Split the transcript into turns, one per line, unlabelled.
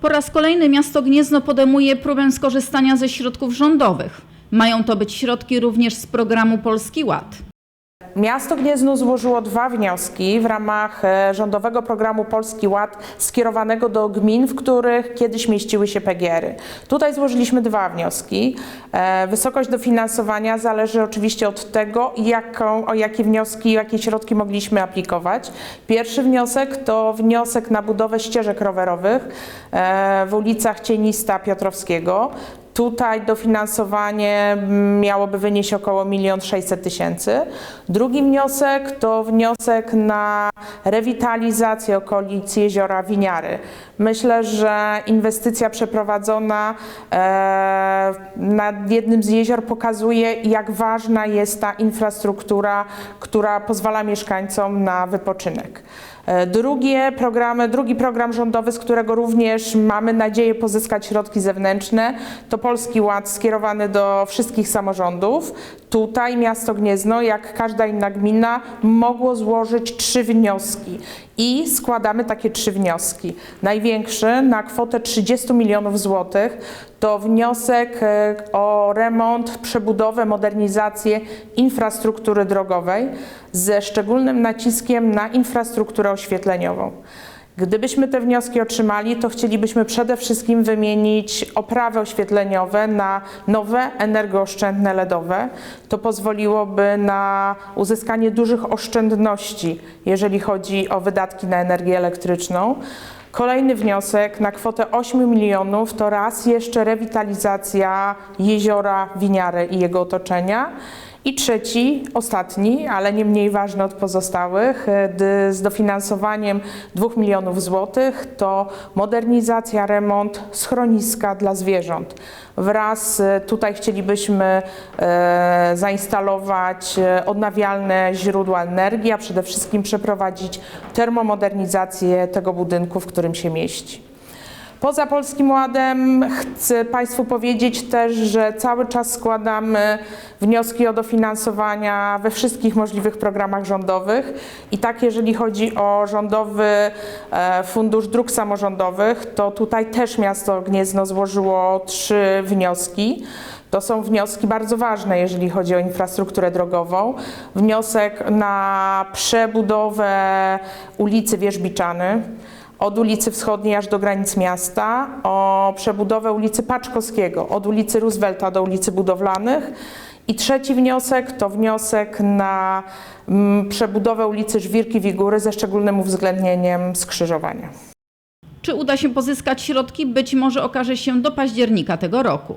Po raz kolejny miasto Gniezno podejmuje próbę skorzystania ze środków rządowych. Mają to być środki również z programu Polski Ład.
Miasto Gniezno złożyło dwa wnioski w ramach e, rządowego programu Polski Ład skierowanego do gmin, w których kiedyś mieściły się PGR-y. Tutaj złożyliśmy dwa wnioski. E, Wysokość dofinansowania zależy oczywiście od tego, jaką, o jakie wnioski, jakie środki mogliśmy aplikować. Pierwszy wniosek to wniosek na budowę ścieżek rowerowych e, w ulicach Cienista Piotrowskiego. Tutaj dofinansowanie mm, miałoby wynieść około 1 600 tysięcy. Drugi wniosek to wniosek na rewitalizację okolic jeziora Winiary. Myślę, że inwestycja przeprowadzona e, nad jednym z jezior pokazuje, jak ważna jest ta infrastruktura, która pozwala mieszkańcom na wypoczynek. E, Drugie programy, drugi program rządowy, z którego również mamy nadzieję pozyskać środki zewnętrzne, to Polski Ład skierowany do wszystkich samorządów. Tutaj miasto Gniezno, jak każda inna gmina, mogło złożyć trzy wnioski i składamy takie trzy wnioski. Największy na kwotę 30 milionów złotych to wniosek e, o remont, przebudowę, modernizację infrastruktury drogowej ze szczególnym naciskiem na infrastrukturę oświetleniową. Gdybyśmy te wnioski otrzymali, to chcielibyśmy przede wszystkim wymienić oprawy oświetleniowe na nowe, energooszczędne LEDowe. To pozwoliłoby na uzyskanie dużych oszczędności, jeżeli chodzi o wydatki na energię elektryczną. Kolejny wniosek na kwotę 8 milionów to raz jeszcze rewitalizacja jeziora Winiary i jego otoczenia. I trzeci, ostatni, ale nie mniej ważny od pozostałych, e, z dofinansowaniem 2 milionów złotych, to modernizacja, remont schroniska dla zwierząt. Wraz e, tutaj chcielibyśmy e, zainstalować odnawialne źródła energii, a przede wszystkim przeprowadzić termomodernizację tego budynku, w którym się mieści. Poza Polskim Ładem chcę Państwu powiedzieć też, że cały czas składamy wnioski o dofinansowania we wszystkich możliwych programach rządowych i tak jeżeli chodzi o rządowy e, Fundusz Dróg Samorządowych, to tutaj też miasto Gniezno złożyło trzy wnioski. To są wnioski bardzo ważne, jeżeli chodzi o infrastrukturę drogową. Wniosek na przebudowę ulicy Wierzbiczany, od ulicy Wschodniej aż do granic miasta, o przebudowę ulicy Paczkowskiego, od ulicy Roosevelta do ulicy Budowlanych. I trzeci wniosek to wniosek na mm, przebudowę ulicy Żwirki Wigury ze szczególnym uwzględnieniem skrzyżowania.
Czy uda się pozyskać środki? Być może okaże się do października tego roku.